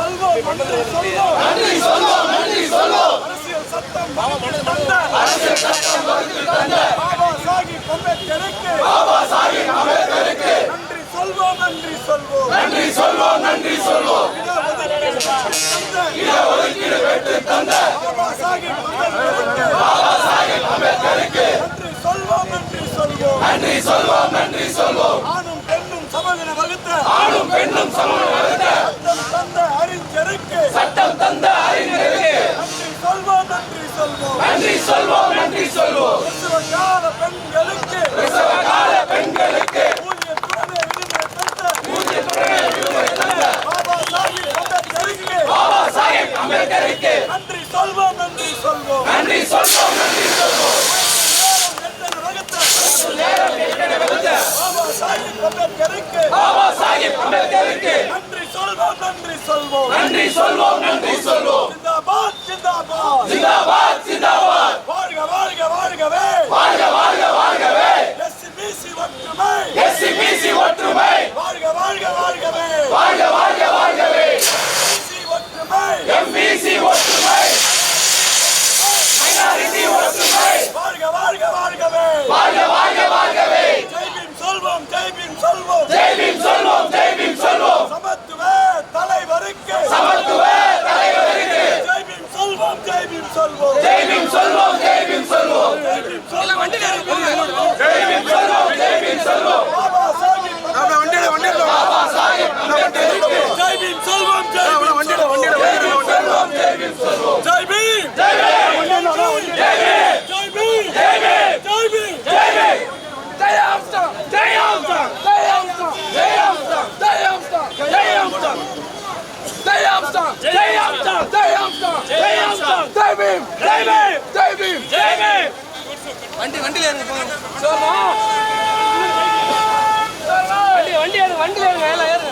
சொல்வோம் நன்றி சொல்வோம் நன்றி சொல்வோம். நன்றி சொல்வோம் அரசியல் சட்டம் தந்த அரசியல் சட்டம் தந்த பாபா சாஹிப் அம்பேத்கருக்கு பாபா சாஹிப் அம்பேத்கருக்கு ஒதுக்கீடு வெட்டு தந்த சொல்வோம் நன்றி சொல்வோம் நன்றி சொல்வோம். கால பெண்களுக்கு கால பெண்களுக்கு. நன்றி சொல்வோம் நன்றி சொல்வோம். நன்றி சொல்வோம் நன்றி சொல்வோம். பாபா சாஹிப் அம்பேத்கருக்கு. பாபா சாஹிப் அம்பேத்கருக்கு. நன்றி சொல்வோம் சொல்வோம் சொல்வோம். சமத்துவ தலைவருக்கு வண்டி வண்டியில் இருங்க வண்டி வண்டி ஏறுங்க வண்டியில் ஏறுங்க மேலே ஏறுங்க